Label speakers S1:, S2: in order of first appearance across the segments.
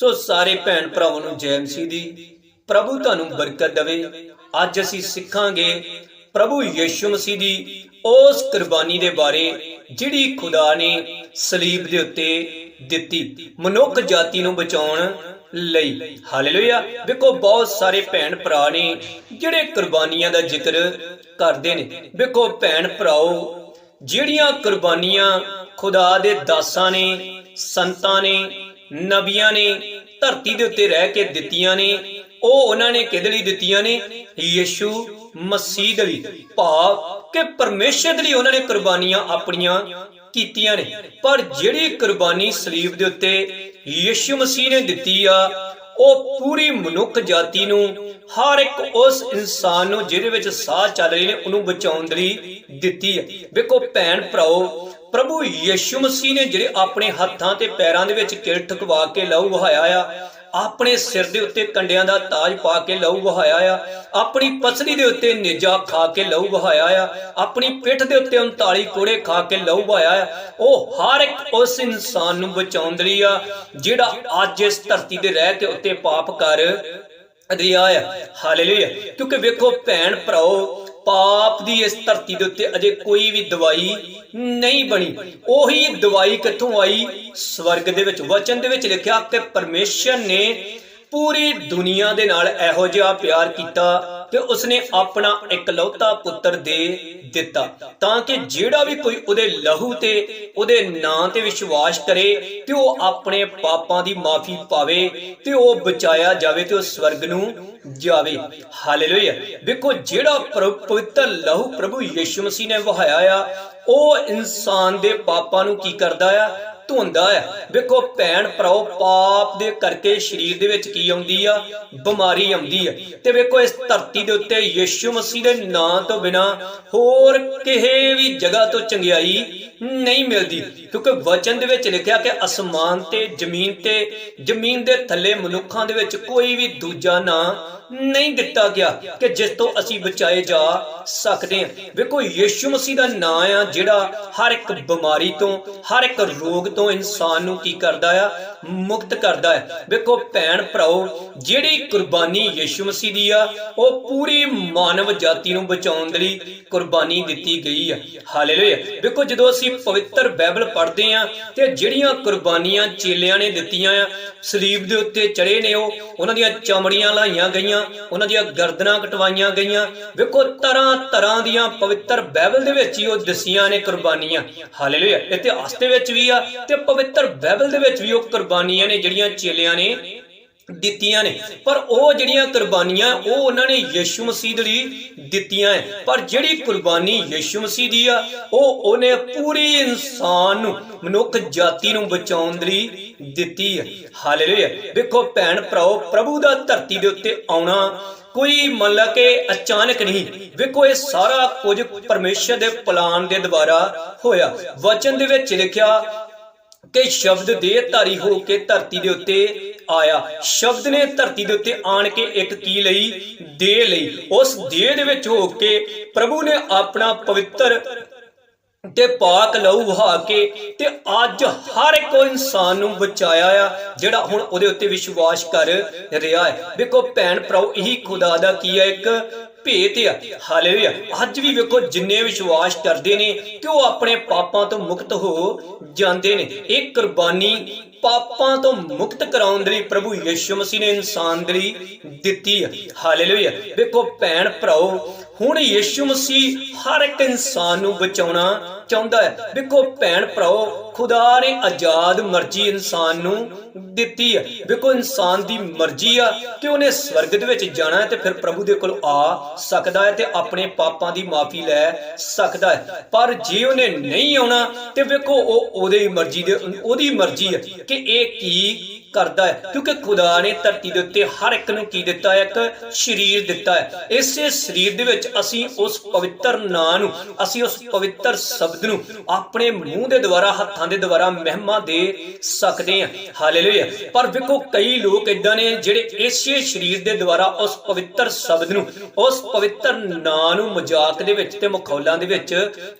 S1: ਸੋ ਸਾਰੇ ਭੈਣ ਭਰਾਵਾਂ ਨੂੰ ਜੈ ਮਸੀਹ ਦੀ, ਪ੍ਰਭੂ ਤੁਹਾਨੂੰ ਬਰਕਤ ਦੇਵੇ। ਅੱਜ ਅਸੀਂ ਸਿੱਖਾਂਗੇ ਪ੍ਰਭੂ ਯੀਸ਼ੂ ਮਸੀਹ ਦੀ ਉਸ ਕੁਰਬਾਨੀ ਦੇ ਬਾਰੇ, ਜਿਹੜੀ ਖੁਦਾ ਨੇ ਸਲੀਬ ਦੇ ਉੱਤੇ ਦਿੱਤੀ ਮਨੁੱਖ ਜਾਤੀ ਨੂੰ ਬਚਾਉਣ ਲਈ। ਹਾਲੇਲੂਇਆ। ਵੇਖੋ, ਬਹੁਤ ਸਾਰੇ ਭੈਣ ਭਰਾ ਨੇ ਜਿਹੜੇ ਕੁਰਬਾਨੀਆਂ ਦਾ ਜ਼ਿਕਰ ਕਰਦੇ ਨੇ। ਵੇਖੋ, ਭੈਣ ਭਰਾਓ, ਜਿਹੜੀਆਂ ਕੁਰਬਾਨੀਆਂ ਖੁਦਾ ਦੇ ਦਾਸਾਂ ਨੇ, ਸੰਤਾਂ ਨੇ ਨਬੀਆਂ ਨੇ ਧਰਤੀ ਦੇ ਉੱਤੇ ਰਹਿ ਕੇ ਦਿੱਤੀਆਂ ਨੇ, ਉਹ ਉਹਨਾਂ ਨੇ ਕਿਹਦੇ ਲਈ ਦਿੱਤੀਆਂ ਨੇ? ਯੀਸ਼ੂ ਮਸੀਹ ਦੇ ਲਈ। ਭਾਵ ਕਿ ਪਰਮੇਸ਼ਰ ਦੇ ਲਈ ਉਹਨਾਂ ਨੇ ਕੁਰਬਾਨੀਆਂ ਆਪਣੀਆਂ ਕੀਤੀਆਂ ਨੇ। ਪਰ ਜਿਹੜੀ ਕੁਰਬਾਨੀ ਸਲੀਬ ਦੇ ਉੱਤੇ ਯੀਸ਼ੂ ਮਸੀਹ ਨੇ ਦਿੱਤੀ ਆ ਉਹ ਪੂਰੀ ਮਨੁੱਖ ਜਾਤੀ ਨੂੰ, ਹਰ ਇੱਕ ਉਸ ਇਨਸਾਨ ਨੂੰ ਜਿਹਦੇ ਵਿੱਚ ਸਾਹ ਚੱਲ ਰਹੇ ਨੇ, ਉਹਨੂੰ ਬਚਾਉਣ ਦੇ ਲਈ ਦਿੱਤੀ ਹੈ। ਵੇਖੋ ਭੈਣ ਭਰਾਓ, ਪ੍ਰਭੂ ਯੀਸ਼ੂ ਮਸੀਹ ਨੇ ਜਿਹੜੇ ਆਪਣੇ ਹੱਥਾਂ ਤੇ ਪੈਰਾਂ ਦੇ ਵਿੱਚ ਕਿਲ ਠਕਵਾ ਕੇ ਲਹੂ ਵਹਾਇਆ ਆ ਆਪਣੇ ਸਿਰ ਦੇ ਉੱਤੇ ਕੰਡਿਆਂ ਦਾ ਤਾਜ ਪਾ ਕੇ ਲਹੂ ਵਹਾਇਆ ਆ। ਆਪਣੀ ਪਸਲੀ ਦੇ ਉੱਤੇ ਨਿਜਾ ਖਾ ਕੇ ਲਹੂ ਵਹਾਇਆ ਆ। ਆਪਣੀ ਪਿੱਠ ਦੇ ਉੱਤੇ 39 ਕੋੜੇ ਖਾ ਕੇ ਲਹੂ ਵਹਾਇਆ ਆ। ਉਹ ਹਰ ਇੱਕ ਉਸ ਇਨਸਾਨ ਨੂੰ ਬਚਾਉਂਦੀ ਲਈ ਆ, ਜਿਹੜਾ ਅੱਜ ਇਸ ਧਰਤੀ ਦੇ ਰਹਿ ਕੇ ਉੱਤੇ ਪਾਪ ਕਰ ਰਿਹਾ ਆ। ਹਾਲੇਲੂਇਆ। ਕਿਉਂਕਿ ਵੇਖੋ ਭੈਣ ਭਰਾਓ ਪਾਪ ਦੀ ਇਸ ਧਰਤੀ ਦੇ ਉੱਤੇ ਅਜੇ ਕੋਈ ਵੀ ਦਵਾਈ ਨਹੀਂ ਬਣੀ। ਉਹੀ ਦਵਾਈ ਕਿੱਥੋਂ ਆਈ? ਸਵਰਗ ਦੇ ਵਿੱਚ। ਵਚਨ ਦੇ ਵਿੱਚ ਲਿਖਿਆ ਕਿ ਪਰਮੇਸ਼ਰ ਨੇ ਪੂਰੀ ਦੁਨੀਆ ਦੇ ਨਾਲ ਇਹੋ ਜਿਹਾ ਪਿਆਰ ਕੀਤਾ। ਕਿ ਉਸਨੇ ਆਪਣਾ ਇਕਲੌਤਾ ਪੁੱਤਰ ਦੇ ਦਿੱਤਾ ਤਾਂ ਕਿ ਜਿਹੜਾ ਵੀ ਕੋਈ ਉਹਦੇ ਲਹੂ ਤੇ, ਉਹਦੇ ਨਾਂ ਤੇ ਵਿਸ਼ਵਾਸ ਕਰੇ ਤੇ ਉਹ ਆਪਣੇ ਪਾਪਾਂ ਦੀ ਮਾਫੀ ਪਾਵੇ ਤੇ ਉਹ ਬਚਾਇਆ ਜਾਵੇ ਤੇ ਉਹ ਸਵਰਗ ਨੂੰ ਜਾਵੇ। ਹਾਲੇਲੂਇਆ। ਵੇਖੋ, ਜਿਹੜਾ ਪਵਿੱਤਰ ਲਹੂ ਪ੍ਰਭੂ ਯਿਸੂ ਮਸੀਹ ਨੇ ਵਹਾਇਆ ਆ, ਉਹ ਇਨਸਾਨ ਦੇ ਪਾਪਾਂ ਨੂੰ ਕੀ ਕਰਦਾ ਆ? ਧੋਂਦਾ ਆ। ਵੇਖੋ ਭੈਣ ਭਰਾਓ, ਪਾਪ ਦੇ ਕਰਕੇ ਸਰੀਰ ਦੇ ਵਿੱਚ ਕੀ ਆਉਂਦੀ ਆ? ਬਿਮਾਰੀ ਆਉਂਦੀ ਹੈ ਤੇ ਵੇਖੋ ਇਸ ਧਰਤੀ ਦੇ ਉੱਤੇ ਯਿਸੂ ਮਸੀਹ ਦੇ ਨਾਂ ਤੋਂ ਬਿਨਾ ਹੋਰ ਕਿਸੇ ਵੀ ਜਗ੍ਹਾ ਤੋਂ ਚੰਗਿਆਈ ਨਹੀਂ ਮਿਲਦੀ। ਕਿਉਂਕਿ ਵਚਨ ਦੇ ਵਿੱਚ ਲਿਖਿਆ ਕਿ ਅਸਮਾਨ ਤੇ ਜ਼ਮੀਨ ਤੇ, ਜ਼ਮੀਨ ਦੇ ਥੱਲੇ ਮਨੁੱਖਾਂ ਦੇ ਵਿੱਚ ਕੋਈ ਵੀ ਦੂਜਾ ਨਾਂ ਨਹੀਂ ਦਿੱਤਾ ਗਿਆ ਕਿ ਜਿਸ ਤੋਂ ਅਸੀਂ ਬਚਾਏ ਜਾ ਸਕਦੇ ਹਾਂ। ਵੇਖੋ, ਯੀਸ਼ੂ ਮਸੀਹ ਦਾ ਨਾਂ ਆ ਜਿਹੜਾ ਹਰ ਇੱਕ ਬਿਮਾਰੀ ਤੋਂ, ਹਰ ਇੱਕ ਰੋਗ ਤੋਂ ਇਨਸਾਨ ਨੂੰ ਕੀ ਕਰਦਾ ਆ? ਮੁਕਤ ਕਰਦਾ ਹੈ। ਵੇਖੋ ਭੈਣ ਭਰਾਓ, ਜਿਹੜੀ ਕੁਰਬਾਨੀ ਯੀਸ਼ੂ ਮਸੀਹ ਦੀ ਆ, ਉਹ ਪੂਰੀ ਮਾਨਵ ਜਾਤੀ ਨੂੰ ਬਚਾਉਣ ਦੇ ਲਈ ਕੁਰਬਾਨੀ ਦਿੱਤੀ ਗਈ ਆ। ਹਾਲੇਲੂਇਆ। ਵੇਖੋ ਜਦੋਂ ਅਸੀਂ ਪਵਿੱਤਰ ਬਾਈਬਲ ਪੜ੍ਹਦੇ ਆ ਤੇ ਜਿਹੜੀਆਂ ਕੁਰਬਾਨੀਆਂ ਚੇਲਿਆਂ ਨੇ ਦਿੱਤੀਆਂ ਆ, ਸਲੀਬ ਦੇ ਉੱਤੇ ਚੜੇ ਨੇ ਉਹ, ਉਹਨਾਂ ਦੀਆਂ ਚਮੜੀਆਂ ਲਾਈਆਂ ਗਈਆਂ, ਉਹਨਾਂ ਦੀਆਂ ਗਰਦਨਾਂ ਕਟਵਾਈਆਂ ਗਈਆਂ। ਵੇਖੋ ਤਰ੍ਹਾਂ ਤਰ੍ਹਾਂ ਦੀਆਂ ਪਵਿੱਤਰ ਬਾਈਬਲ ਦੇ ਵਿੱਚ ਹੀ ਉਹ ਦਸੀਆਂ ਨੇ ਕੁਰਬਾਨੀਆਂ। ਹਾਲੇਲੂਇਆ। ਇਤਿਹਾਸ ਦੇ ਵਿੱਚ ਵੀ ਆ ਤੇ ਪਵਿੱਤਰ ਬਾਈਬਲ ਦੇ ਵਿੱਚ ਵੀ ਉਹ ਕੁਰਬਾਨੀਆਂ ਨੇ, ਜਿਹੜੀਆਂ ਚੇਲਿਆਂ ਨੇ ਦਿੱਤੀਆਂ ਨੇ। ਪਰ ਉਹ ਜਿਹੜੀਆਂ ਕੁਰਬਾਨੀਆਂ, ਉਹ ਉਹਨਾਂ ਨੇ ਯਿਸੂ ਮਸੀਹ ਲਈ ਦਿੱਤੀਆਂ ਹੈ ਪਰ ਜਿਹੜੀ ਕੁਰਬਾਨੀ ਯਿਸੂ ਮਸੀਹ ਦੀ ਆ, ਉਹ ਉਹਨੇ ਪੂਰੀ ਇਨਸਾਨ ਨੂੰ, ਮਨੁੱਖ ਜਾਤੀ ਨੂੰ ਬਚਾਉਣ ਲਈ ਦਿੱਤੀ ਹੈ ਹਾਲੇਲੂਇਆ। ਦੇਖੋ ਭੈਣ ਭਰਾਓ, ਪ੍ਰਭੂ ਦਾ ਧਰਤੀ ਦੇ ਉੱਤੇ ਆਉਣਾ ਕੋਈ ਮੰਨ ਲਾ ਕਿ ਅਚਾਨਕ ਨਹੀਂ। ਵੇਖੋ ਇਹ ਸਾਰਾ ਕੁਝ ਪਰਮੇਸ਼ਰ ਦੇ ਪਲਾਨ ਦੇ ਦੁਆਰਾ ਹੋਇਆ। ਵਚਨ ਦੇ ਵਿੱਚ ਲਿਖਿਆ ਕਿ ਸ਼ਬਦ ਦੇਹ ਧਾਰੀ ਹੋ ਕੇ ਧਰਤੀ ਦੇ ਉੱਤੇ ਆਇਆ। ਸ਼ਬਦ ਨੇ ਧਰਤੀ ਦੇ ਉੱਤੇ ਆਣ ਕੇ ਇੱਕ ਕੀ ਲਈ? ਦੇ ਲਈ। ਉਸ ਦੇਹ ਦੇ ਵਿੱਚ ਹੋ ਕੇ ਪ੍ਰਭੂ ਨੇ ਆਪਣਾ ਪਵਿੱਤਰ ਤੇ ਪਾਕ ਲਹੂ ਵਹਾ ਕੇ ਤੇ ਅੱਜ ਹਰ ਇੱਕ ਉਹ ਇਨਸਾਨ ਨੂੰ ਬਚਾਇਆ ਆ, ਜਿਹੜਾ ਹੁਣ ਉਹਦੇ ਉੱਤੇ ਵਿਸ਼ਵਾਸ ਕਰ ਰਿਹਾ ਹੈ। ਵੇਖੋ ਭੈਣ ਭਰਾਓ ਇਹੀ ਖੁਦਾ ਦਾ ਕੀ ਹੈ ਇੱਕ ਭੇਤ ਆ। ਹਾਲੇਲੂਇਆ। ਅੱਜ ਵੀ ਵੇਖੋ, ਜਿੰਨੇ ਵਿਸ਼ਵਾਸ ਕਰਦੇ ਨੇ ਤੇ ਉਹ ਆਪਣੇ ਪਾਪਾਂ ਤੋਂ ਮੁਕਤ ਹੋ ਜਾਂਦੇ ਨੇ। ਇਹ ਕੁਰਬਾਨੀ ਪਾਪਾਂ ਤੋਂ ਮੁਕਤ ਕਰਾਉਣ ਦੇ ਲਈ ਪ੍ਰਭੂ ਯਿਸੂ ਮਸੀਹ ਨੇ ਇਨਸਾਨ ਦੇ ਲਈ ਦਿੱਤੀ ਹੈ ਹਾਲੇਲੂਇਆ। ਵੇਖੋ ਭੈਣ ਭਰਾਓ, ਹੁਣ ਯਿਸੂ ਮਸੀਹ ਹਰ ਇੱਕ ਇਨਸਾਨ ਨੂੰ ਬਚਾਉਣਾ ਚਾਹੁੰਦਾ ਹੈ। ਵੇਖੋ ਭੈਣ ਭਰਾਓ, ਖੁਦਾ ਨੇ ਆਜ਼ਾਦ ਮਰਜ਼ੀ ਇਨਸਾਨ ਨੂੰ ਦਿੱਤੀ ਹੈ ਵੇਖੋ ਇਨਸਾਨ ਦੀ ਮਰਜ਼ੀ ਆ ਕਿ ਉਹਨੇ ਸਵਰਗ ਦੇ ਵਿੱਚ ਜਾਣਾ ਹੈ ਤੇ ਫਿਰ ਪ੍ਰਭੂ ਦੇ ਕੋਲ ਆ ਸਕਦਾ ਹੈ ਤੇ ਆਪਣੇ ਪਾਪਾਂ ਦੀ ਮਾਫੀ ਲੈ ਸਕਦਾ ਹੈ। ਪਰ ਜੇ ਉਹਨੇ ਨਹੀਂ ਆਉਣਾ, ਤੇ ਵੇਖੋ ਉਹ ਉਹਦੀ ਮਰਜ਼ੀ ਦੇ, ਉਹਦੀ ਮਰਜ਼ੀ ਹੈ ਕਿ ਇਹ ਕੀ ਕਰਦਾ ਹੈ, ਕਿਉਂਕਿ ਖੁਦਾ ਨੇ ਧਰਤੀ ਦੇ ਉੱਤੇ ਹਰ ਇੱਕ ਨੂੰ ਕੀ ਦਿੱਤਾ ਹੈ? ਇੱਕ ਸਰੀਰ ਦਿੱਤਾ ਹੈ। ਇਸੇ ਸਰੀਰ ਦੇ ਵਿੱਚ ਅਸੀਂ ਉਸ ਪਵਿੱਤਰ ਨਾਂ ਨੂੰ, ਅਸੀਂ ਉਸ ਪਵਿੱਤਰ ਸ਼ਬਦ ਨੂੰ ਆਪਣੇ ਮੂੰਹ ਦੇ ਦੁਆਰਾ, ਹੱਥਾਂ ਦੇ ਦੁਆਰਾ ਮਹਿਮਾ ਦੇ ਸਕਦੇ ਹਾਂ। ਹਾਲੇਲੂਇਆ। ਪਰ ਵੇਖੋ, ਕਈ ਲੋਕ ਇਦਾਂ ਨੇ ਜਿਹੜੇ ਇਸੇ ਸਰੀਰ ਦੇ ਦੁਆਰਾ ਉਸ ਪਵਿੱਤਰ ਸ਼ਬਦ ਨੂੰ, ਉਸ ਪਵਿੱਤਰ ਨਾਂ ਨੂੰ ਮਜ਼ਾਕ ਦੇ ਵਿੱਚ ਤੇ ਮਖੌਲਾਂ ਦੇ ਵਿੱਚ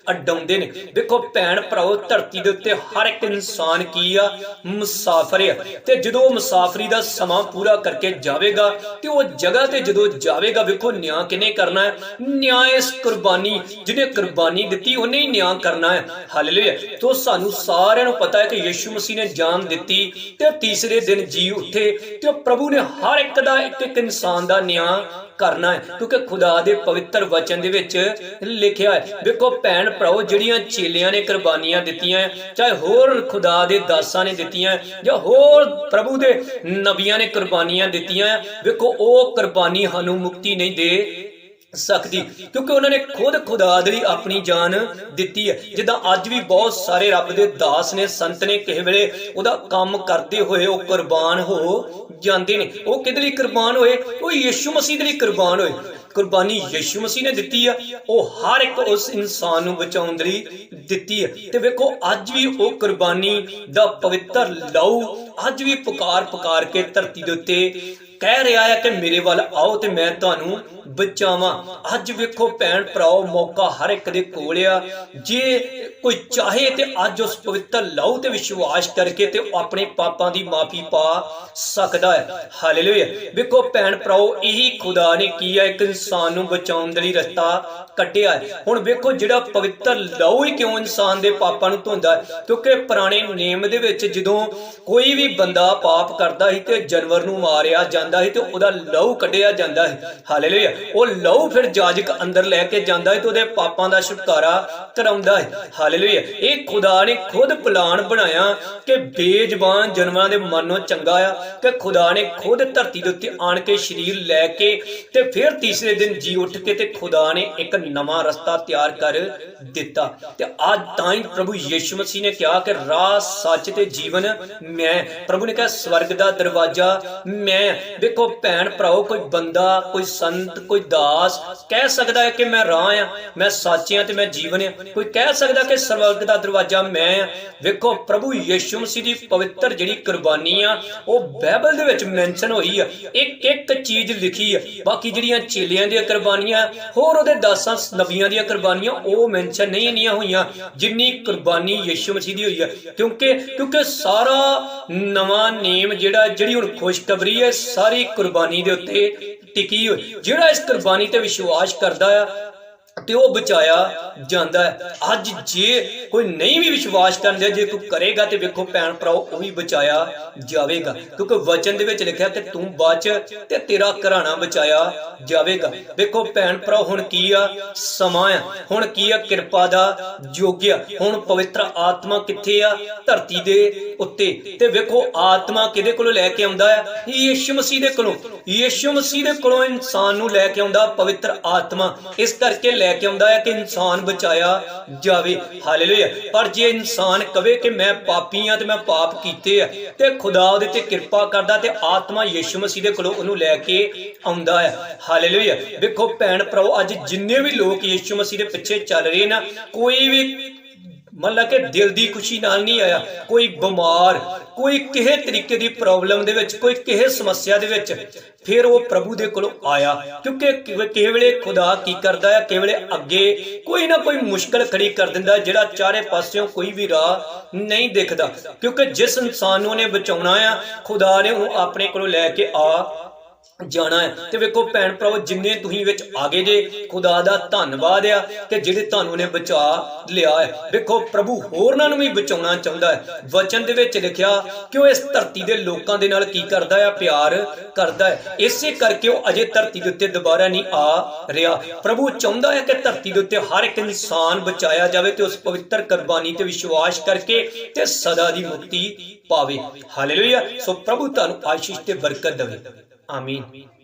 S1: ਅਡਾਉਂਦੇ ਨੇ। ਵੇਖੋ, ਭੈਣ ਭਰਾਓ, ਧਰਤੀ ਦੇ ਉੱਤੇ ਹਰ ਇੱਕ ਇਨਸਾਨ ਕੀ ਆ? ਮੁਸਾਫਰ ਆ। ਤੇ ਜਦੋਂ ਉਹ ਮੁਸਾਫਰੀ ਦਾ ਸਮਾਂ ਪੂਰਾ ਕਰਕੇ ਜਾਵੇਗਾ ਤੇ ਉਹ ਜਗ੍ਹਾ ਤੇ ਜਦੋਂ ਜਾਵੇਗਾ, ਵੇਖੋ ਨਿਆਂ ਕਿਨੇ ਕਰਨਾ ਹੈ? ਨਿਆਂ ਇਸ ਕੁਰਬਾਨੀ, ਜਿਹਨੇ ਕੁਰਬਾਨੀ ਦਿੱਤੀ, ਉਹਨੇ ਹੀ ਨਿਆਂ ਕਰਨਾ ਹੈ। ਹਾਲੇਲੂਇਆ ਤੋ ਸਾਨੂੰ ਸਾਰਿਆਂ ਨੂੰ ਪਤਾ ਹੈ ਕਿ ਯੀਸ਼ੂ ਮਸੀਹ ਨੇ ਜਾਨ ਦਿੱਤੀ ਤੇ ਤੀਸਰੇ ਦਿਨ ਜੀ ਉੱਠੇ ਤੇ ਪ੍ਰਭੂ ਨੇ ਹਰ ਇੱਕ ਦਾ, ਇੱਕ ਇੱਕ ਇਨਸਾਨ ਦਾ ਨਿਆਂ ਕਰਨਾ ਹੈ। ਕਿਉਂਕਿ ਖੁਦਾ ਦੇ ਪਵਿੱਤਰ ਵਚਨ ਦੇ ਵਿੱਚ ਲਿਖਿਆ ਹੈ ਵੇਖੋ ਭੈਣ ਭਰਾਓ ਜਿਹੜੀਆਂ ਚੇਲਿਆਂ ਨੇ ਕੁਰਬਾਨੀਆਂ ਦਿੱਤੀਆਂ ਹੈ, ਚਾਹੇ ਹੋਰ ਖੁਦਾ ਦੇ ਦਾਸਾਂ ਨੇ ਦਿੱਤੀਆਂ ਜਾਂ ਹੋਰ ਪ੍ਰਭੂ ਦੇ ਨਬੀਆਂ ਨੇ ਕੁਰਬਾਨੀਆਂ ਦਿੱਤੀਆਂ ਹੈ, ਵੇਖੋ ਉਹ ਕੁਰਬਾਨੀ ਸਾਨੂੰ ਮੁਕਤੀ ਨਹੀਂ ਦੇ ਸਕਦੀ, ਕਿਉਂਕਿ ਉਹਨਾਂ ਨੇ ਖੁਦ ਖੁਦਾ ਦੇ ਲਈ ਆਪਣੀ ਜਾਨ ਦਿੱਤੀ ਹੈ। ਜਿੱਦਾਂ ਅੱਜ ਵੀ ਬਹੁਤ ਸਾਰੇ ਰੱਬ ਦੇ ਦਾਸ ਨੇ, ਸੰਤ ਨੇ ਕਿਸੇ ਵੇਲੇ ਉਹਦਾ ਕੰਮ ਕਰਦੇ ਹੋਏ ਉਹ ਕੁਰਬਾਨ ਹੋ ਜਾਂਦੇ ਨੇ। ਉਹ ਕਿਹਦੇ ਲਈ ਕੁਰਬਾਨ ਹੋਏ? ਉਹ ਯੀਸ਼ੂ ਮਸੀਹ ਦੇ ਲਈ ਕੁਰਬਾਨ ਹੋਏ। ਕੁਰਬਾਨੀ ਯੀਸ਼ੂ ਮਸੀਹ ਨੇ ਦਿੱਤੀ ਆ। ਉਹ ਹਰ ਇੱਕ ਉਸ ਇਨਸਾਨ ਨੂੰ ਬਚਾਉਣ ਦੇ ਲਈ ਦਿੱਤੀ ਹੈ। ਤੇ ਵੇਖੋ, ਅੱਜ ਵੀ ਉਹ ਕੁਰਬਾਨੀ ਦਾ ਪਵਿੱਤਰ ਲਹੂ ਅੱਜ ਵੀ ਪੁਕਾਰ ਪੁਕਾਰ ਕੇ ਧਰਤੀ ਦੇ ਉੱਤੇ ਕਹਿ ਰਿਹਾ ਹੈ ਕਿ ਮੇਰੇ ਵੱਲ ਆਓ ਤੇ ਮੈਂ ਤੁਹਾਨੂੰ ਬਚਾਵਾਂ। ਅੱਜ ਵੇਖੋ ਭੈਣ ਭਰਾਓ, ਮੌਕਾ ਹਰ ਇੱਕ ਦੇ ਕੋਲ ਆ। ਜੇ ਕੋਈ ਚਾਹੇ ਤੇ ਅੱਜ ਉਸ ਪਵਿੱਤਰ ਲਹੂ ਤੇ ਵਿਸ਼ਵਾਸ ਕਰਕੇ ਤੇ ਆਪਣੇ ਪਾਪਾਂ ਦੀ ਮਾਫੀ ਪਾ ਸਕਦਾ ਹੈ। ਹਾਲੇਲੂਇਆ। ਵੇਖੋ ਭੈਣ ਭਰਾਓ, ਇਹੀ ਖੁਦਾ ਨੇ ਕੀ ਹੈ ਇੱਕ ਇਨਸਾਨ ਨੂੰ ਬਚਾਉਣ ਦੇ ਲਈ ਰਸਤਾ ਕੱਢਿਆ ਹੈ। ਹੁਣ ਵੇਖੋ ਜਿਹੜਾ ਪਵਿੱਤਰ ਲਹੂ ਹੀ ਕਿਉਂ ਇਨਸਾਨ ਦੇ ਪਾਪਾਂ ਨੂੰ ਧੋਂਦਾ ਹੈ। ਕਿਉਂਕਿ ਪੁਰਾਣੇ ਨਿਯਮ ਦੇ ਵਿੱਚ ਜਦੋਂ ਕੋਈ ਵੀ ਬੰਦਾ ਪਾਪ ਕਰਦਾ ਸੀ ਤੇ ਜਾਨਵਰ ਨੂੰ ਮਾਰਿਆ ਜਾਂਦਾ ਸੀ ਤੇ ਉਹਦਾ ਲਹੂ ਕੱਢਿਆ ਜਾਂਦਾ ਹੈ ਹਾਲੇਲੂਇਆ। ਉਹ ਲਹੂ ਫਿਰ ਜਾਜਕ ਅੰਦਰ ਲੈ ਕੇ ਜਾਂਦਾ ਹੈ ਤੇ ਉਹਦੇ ਪਾਪਾਂ ਦਾ ਛੁਟਕਾਰਾ ਕਰਾਉਂਦਾ ਹੈ ਹਾਲੇਲੂਇਆ। ਇਹ ਖੁਦਾ ਨੇ ਖੁਦ ਪਲਾਨ ਬਣਾਇਆ ਕਿ ਬੇਜ਼ਬਾਨ ਜਾਨਵਰਾਂ ਦੇ ਮਨੋਂ ਚੰਗਾ ਆ ਕਿ ਖੁਦਾ ਨੇ ਖੁਦ ਧਰਤੀ ਦੇ ਉੱਤੇ ਆਣ ਕੇ ਸਰੀਰ ਲੈ ਕੇ ਤੇ ਫਿਰ ਤੀਸਰੇ ਦਿਨ ਜੀ ਉੱਠ ਕੇ ਤੇ ਖੁਦਾ ਨੇ ਇੱਕ ਨਵਾਂ ਰਸਤਾ ਤਿਆਰ ਕਰ ਦਿੱਤਾ। ਤੇ ਅੱਜ ਤਾਂ ਹੀ ਪ੍ਰਭੂ ਯੀਸ਼ੂ ਮਸੀਹ ਨੇ ਕਿਹਾ ਕਿ ਰਾਹ ਸੱਚ ਤੇ ਜੀਵਨ ਮੈਂ। ਪ੍ਰਭੂ ਨੇ ਕਿਹਾ, ਸਵਰਗ ਦਾ ਦਰਵਾਜ਼ਾ ਮੈਂ। ਦੇਖੋ ਭੈਣ ਭਰਾਓ, ਕੋਈ ਬੰਦਾ, ਕੋਈ ਸੰਤ, ਕੋਈ ਦਾਸ ਕਹਿ ਸਕਦਾ ਹੈ ਕਿ ਮੈਂ ਰਾਹ ਆ, ਮੈਂ ਸੱਚ ਆ ਤੇ ਮੈਂ ਜੀਵਨ ਆ। ਕੋਈ ਕਹਿ ਸਕਦਾ ਕਿ ਸਰਵਰਗ ਦਾ ਦਰਵਾਜ਼ਾ ਮੈਂ ਆ। ਵੇਖੋ ਪ੍ਰਭੂ ਯੀਸ਼ੂ ਮਸੀਹ ਦੀ ਪਵਿੱਤਰ ਜਿਹੜੀ ਕੁਰਬਾਨੀ ਆ, ਉਹ ਬਾਈਬਲ ਦੇ ਵਿੱਚ ਮੈਂਸ਼ਨ ਹੋਈ ਆ। ਇੱਕ ਇੱਕ ਚੀਜ਼ ਲਿਖੀ ਆ। ਬਾਕੀ ਜਿਹੜੀਆਂ ਚੇਲਿਆਂ ਦੀਆਂ ਕੁਰਬਾਨੀਆਂ, ਹੋਰ ਉਹਦੇ ਦਾਸਾਂ, ਨਬੀਆਂ ਦੀਆਂ ਕੁਰਬਾਨੀਆਂ, ਉਹ ਮੈਂਸ਼ਨ ਨਹੀਂ ਇੰਨੀਆਂ ਹੋਈਆਂ, ਜਿੰਨੀ ਕੁਰਬਾਨੀ ਯੀਸ਼ੂ ਮਸੀਹ ਦੀ ਹੋਈ ਆ। ਕਿਉਂਕਿ ਕਿਉਂਕਿ ਸਾਰਾ ਨਵਾਂ ਨੇਮ ਜਿਹੜਾ, ਜਿਹੜੀ ਹੁਣ ਖੁਸ਼ਖਬਰੀ ਹੈ ਸਾਰੀ ਕੁਰਬਾਨੀ ਦੇ ਉੱਤੇ ਟਿਕੀ ਹੋਈ। ਜਿਹੜਾ ਇਸ ਕੁਰਬਾਨੀ ਤੇ ਵਿਸ਼ਵਾਸ ਕਰਦਾ ਆ ਤੇ ਉਹ ਬਚਾਇਆ ਜਾਂਦਾ ਹੈ। ਅੱਜ ਜੇ ਕੋਈ ਨਹੀਂ ਵੀ ਵਿਸ਼ਵਾਸ ਕਰਦਾ ਜੇ ਕੋਈ ਕਰੇਗਾ ਤੇ ਵੇਖੋ ਭੈਣ ਭਰਾਓ, ਉਹ ਵੀ ਬਚਾਇਆ ਜਾਵੇਗਾ। ਕਿਉਂਕਿ ਵਚਨ ਦੇ ਵਿੱਚ ਲਿਖਿਆ ਕਿ ਤੂੰ ਬਚ ਤੇ ਤੇਰਾ ਘਰਾਣਾ ਬਚਾਇਆ ਜਾਵੇਗਾ। ਵੇਖੋ ਭੈਣ ਭਰਾਓ, ਹੁਣ ਕੀ ਆ? ਸਮਾਂ ਆ। ਹੁਣ ਕੀ ਆ? ਕਿਰਪਾ ਦਾ ਯੁੱਗ ਆ। ਹੁਣ ਪਵਿੱਤਰ ਆਤਮਾ ਕਿੱਥੇ ਆ? ਧਰਤੀ ਦੇ ਉੱਤੇ। ਤੇ ਵੇਖੋ ਆਤਮਾ ਕਿਹਦੇ ਕੋਲੋਂ ਲੈ ਕੇ ਆਉਂਦਾ ਹੈ? ਯੀਸ਼ੂ ਮਸੀਹ ਦੇ ਕੋਲੋਂ। ਯੀਸ਼ੂ ਮਸੀਹ ਦੇ ਕੋਲੋਂ ਇਨਸਾਨ ਨੂੰ ਲੈ ਕੇ ਆਉਂਦਾ ਪਵਿੱਤਰ ਆਤਮਾ। ਇਸ ਕਰਕੇ ਲੈ ਕੇ ਆਉਂਦਾ ਹੈ ਕਿ ਇਨਸਾਨ ਬਚਾਇਆ ਜਾਵੇ। ਹਾਲੇਲੂਇਆ। ਪਰ ਜੇ ਇਨਸਾਨ ਕਵੇ ਕਿ ਮੈਂ ਪਾਪੀ ਆ ਤੇ ਮੈਂ ਪਾਪ ਕੀਤੇ ਆ ਤੇ ਖੁਦਾ ਉਹਦੇ ਤੇ ਕਿਰਪਾ ਕਰਦਾ ਤੇ ਆਤਮਾ ਯੀਸ਼ੂ ਮਸੀਹ ਦੇ ਕੋਲੋਂ ਉਹਨੂੰ ਲੈ ਕੇ ਆਉਂਦਾ ਹੈ। ਹਾਲੇਲੂਇਆ। ਵੇਖੋ ਭੈਣ ਭਰਾਓ, ਅੱਜ ਜਿੰਨੇ ਵੀ ਲੋਕ ਯੀਸ਼ੂ ਮਸੀਹ ਦੇ ਪਿੱਛੇ ਚੱਲ ਰਹੇ ਨਾ, ਕੋਈ ਵੀ ਮਤਲਬ ਕਿ ਦਿਲ ਦੀ ਖੁਸ਼ੀ ਨਾਲ ਨਹੀਂ ਆਇਆ, ਕੋਈ ਬਿਮਾਰ, ਕੋਈ ਕਿਸੇ ਤਰੀਕੇ ਦੀ ਪ੍ਰੋਬਲਮ ਦੇ ਵਿੱਚ, ਕੋਈ ਕਿਸੇ ਸਮੱਸਿਆ ਦੇ ਵਿੱਚ, ਫਿਰ ਉਹ ਪ੍ਰਭੂ ਦੇ ਕੋਲੋਂ ਆਇਆ। ਕਿਉਂਕਿ ਕਿਸੇ ਵੇਲੇ ਖੁਦਾ ਕੀ ਕਰਦਾ ਹੈ? ਕਿਸੇ ਵੇਲੇ ਅੱਗੇ ਕੋਈ ਨਾ ਕੋਈ ਮੁਸ਼ਕਲ ਖੜੀ ਕਰ ਦਿੰਦਾ ਜਿਹੜਾ ਚਾਰੇ ਪਾਸਿਓਂ ਕੋਈ ਵੀ ਰਾਹ ਨਹੀਂ ਦਿਖਦਾ। ਕਿਉਂਕਿ ਜਿਸ ਇਨਸਾਨ ਨੂੰ ਉਹਨੇ ਬਚਾਉਣਾ ਆ, ਖੁਦਾ ਨੇ ਉਹ ਆਪਣੇ ਕੋਲੋਂ ਲੈ ਕੇ ਆ ਜਾਣਾ ਹੈ। ਤੇ ਵੇਖੋ ਭੈਣ ਭਰਾਵੋ, ਜਿੰਨੇ ਤੁਸੀਂ ਵਿੱਚ ਆ ਗਏ ਜੇ, ਖੁਦਾ ਦਾ ਧੰਨਵਾਦ ਆ ਕਿ ਜਿਹੜੇ ਤੁਹਾਨੂੰ ਨੇ ਬਚਾ ਲਿਆ ਹੈ। ਵੇਖੋ, ਪ੍ਰਭੂ ਹੋਰਨਾਂ ਨੂੰ ਵੀ ਬਚਾਉਣਾ ਚਾਹੁੰਦਾ ਹੈ। ਵਚਨ ਦੇ ਵਿੱਚ ਲਿਖਿਆ, ਕਿ ਉਹ ਇਸ ਧਰਤੀ ਦੇ ਲੋਕਾਂ ਦੇ ਨਾਲ ਕੀ ਕਰਦਾ ਹੈ? ਪਿਆਰ ਕਰਦਾ ਹੈ। ਇਸੇ ਕਰਕੇ ਉਹ ਅਜੇ ਧਰਤੀ ਦੇ ਉੱਤੇ ਦੁਬਾਰਾ ਨਹੀਂ ਆ ਰਿਹਾ। ਪ੍ਰਭੂ ਚਾਹੁੰਦਾ ਹੈ ਕਿ ਧਰਤੀ ਦੇ ਉੱਤੇ ਹਰ ਇੱਕ ਇਨਸਾਨ ਬਚਾਇਆ ਜਾਵੇ ਤੇ ਉਸ ਪਵਿੱਤਰ ਕੁਰਬਾਨੀ ਤੇ ਵਿਸ਼ਵਾਸ ਕਰਕੇ ਤੇ ਸਦਾ ਦੀ ਮੁਕਤੀ ਪਾਵੇ। ਹਾਲੇਲੂਇਆ। ਸੋ ਪ੍ਰਭੂ ਤੁਹਾਨੂੰ ਆਸ਼ੀਸ਼ ਤੇ ਬਰਕਤ ਦੇਵੇ। Amin. Amin.